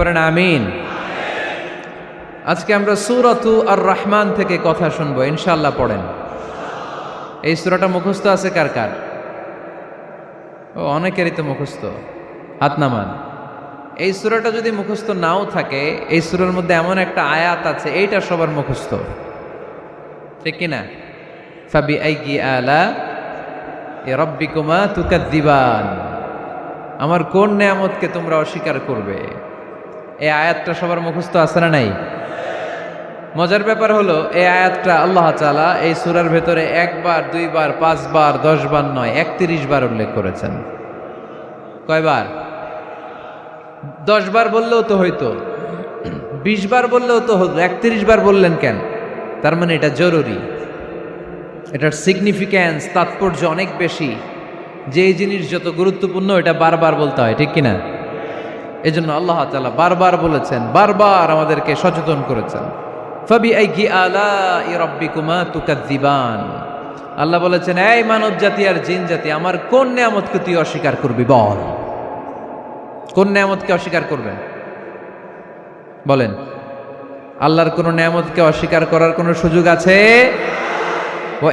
আমিন। আজকে আমরা সুরাতু আর রহমান থেকে কথা শুনব ইনশাল্লাহ পড়েন। এই সুরাটা মুখস্থ আছে কার কার? ও, অনেকেরই তো মুখস্থ হাত নামান এই সুরাটা যদি মুখস্থ নাও থাকে, এই সুরার মধ্যে এমন একটা আয়াত আছে, এইটা সবার মুখস্থ। ঠিক কিনা? ফাবি আইকি আলা এ রব্বিকুমা তুকাদ্দিবান। আমার কোন নেয়ামতকে তোমরা অস্বীকার করবে? এই আয়াতটা সবার মুখস্থ আছে না নাই? মজার ব্যাপার হলো, এই আয়াতটা আল্লাহ তাআলা এই সুরার ভেতরে একবার, দুইবার, পাঁচবার, দশবার নয়, একত্রিশ বার উল্লেখ করেছেন। কয়বার? দশবার বললেও তো হইতো। বিশ বার বললেও তো হতো, একত্রিশ বার বললেন কেন? তার মানে এটা জরুরি। এটার সিগনিফিক্যান্স তাৎপর্য অনেক বেশি। যে জিনিস যত গুরুত্বপূর্ণ, এটা বারবার বলতে হয়, ঠিক কিনা? এই জন্য আল্লাহ তালা বারবার বলেছেন, বারবার আমাদেরকে সচেতন করেছেন। ফবি আই কি আলা ইরব্বি কুমা আল্লাহ বলেছেন, এই মানব জাতি আর জিন জাতি আমার কোন নিয়ামতকে তুই অস্বীকার করবি বল? কোন নিয়ামতকে অস্বীকার করবেন? বলেন, আল্লাহর কোন নিয়ামতকে অস্বীকার করার কোনো সুযোগ আছে? ওয়া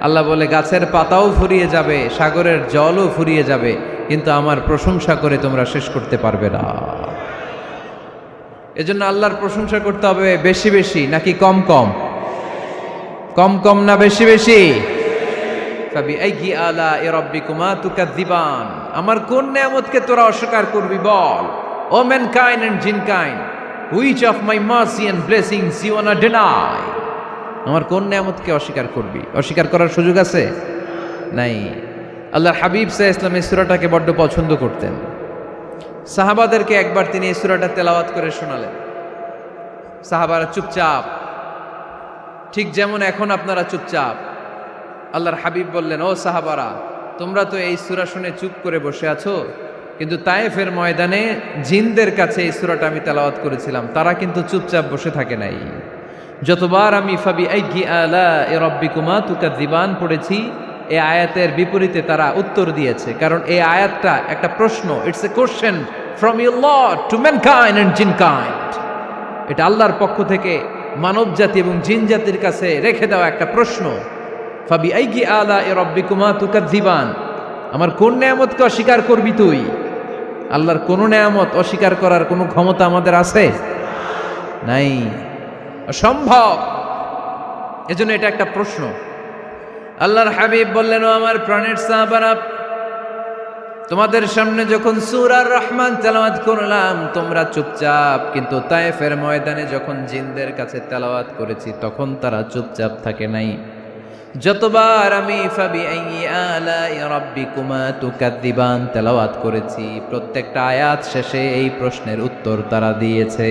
আল্লাহ বলে, গাছের পাতাও ফুরিয়ে যাবে, সাগরের জলও ফুরিয়ে যাবে, কিন্তু আমার প্রশংসা করে তোমরা শেষ করতে পারবে না। এজন্য আল্লাহর প্রশংসা করতে হবে বেশি বেশি, নাকি কম কম? কম কম না বেশি বেশি? আমার কোন নিয়ামতকে তোরা অস্বীকার করবি বল? O mankind and jinn kind which of my mercy and blessings you wanna deny আমার কোন নিয়ামতকে অস্বীকার করবি? অস্বীকার করার সুযোগ আছে? নাই। আল্লাহর হাবিব সাহ ইসলাম এই সুরাটাকে বড্ড পছন্দ করতেন। সাহাবাদেরকে একবার তিনি এই সুরাটা তেলাওয়াত করে শোনালেন। সাহাবারা চুপচাপ। ঠিক যেমন এখন আপনারা চুপচাপ। আল্লাহর হাবিব বললেন, ও সাহাবারা, তোমরা তো এই সুরা শুনে চুপ করে বসে আছো, কিন্তু তায়েফের ময়দানে জিনদের কাছে এই সুরাটা আমি তেলাওয়াত করেছিলাম। তারা কিন্তু চুপচাপ বসে থাকে নাই। যতবার আমি ফাবি আইগি আলা এ রব্বিকুমা তুকা দিবান পড়েছি এই আয়াতের বিপরীতে তারা উত্তর দিয়েছে। কারণ এই আয়াতটা একটা প্রশ্ন it's a question from you Lord to mankind and jinnkind এটা আল্লাহর পক্ষ থেকে মানব জাতি এবং জিন জাতির কাছে রেখে দেওয়া একটা প্রশ্ন ফাবি আইগি আলা এ রব্বিকুমা তুকা দিবান আমার কোন নিয়ামতকে অস্বীকার করবি তুই? আল্লাহর কোনো নিয়ামত অস্বীকার করার কোনো ক্ষমতা আমাদের আছে? নাই। অসম্ভব এজন্য এটা একটা প্রশ্ন। আল্লাহর হাবিব বললেন আমার প্রাণের সাহাবারা, তোমাদের সামনে যখন সুরার রহমান তেলাওয়াত করলাম, তোমরা চুপচাপ, কিন্তু তায়েফের ময়দানে যখন জিনদের কাছে তেলাওয়াত করেছি, তখন তারা চুপচাপ থাকে নাই। যতবার আমি ফাবি তুকাদ্দিবান তেলাওয়াত করেছি, প্রত্যেকটা আয়াত শেষে এই প্রশ্নের উত্তর তারা দিয়েছে।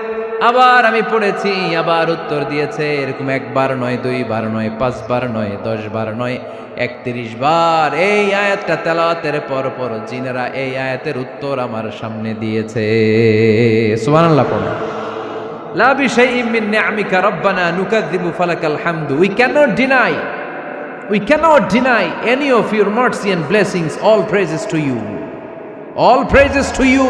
আবার আমি পড়েছি, আবার উত্তর দিয়েছে, এরকম একবার নয়, দুইবার নয়, পাঁচবার নয় দশ বার নয় একত্রিশ বার এই আয়াতটা তেলাওয়াতের পর পর জিনেরা এই আয়াতের উত্তর আমার সামনে দিয়েছে সুবহানাল্লাহ, পড়ো লা বিশাইইম মিন নিআমিকা রব্বানা নুকাযযিবু ফালাকাল হামদু we cannot deny We cannot deny any of your mercy and blessings. All praises to you. All praises to you.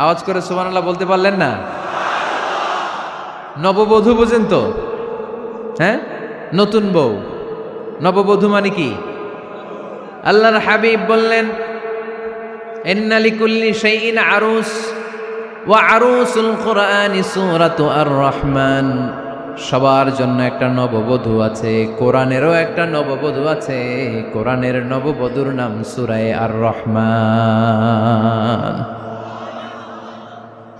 আওয়াজ করে সুবহানাল্লাহ বলতে পারলেন না? নববধূ বোঝেন তো? হ্যাঁ? নতুন বউ। নববধূ মানে কি? আল্লাহর হাবিব বললেন আরুস আরুসুল কোরআনি আর রহমান সবার জন্য একটা নববধূ আছে, কোরআনেরও একটা নববধূ আছে, কোরআনের নববধূর নাম সূরায়ে আর রহমান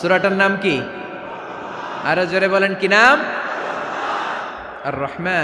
সুরাটার নাম কি? আরও জোরে বলেন কি নাম? আর রহমান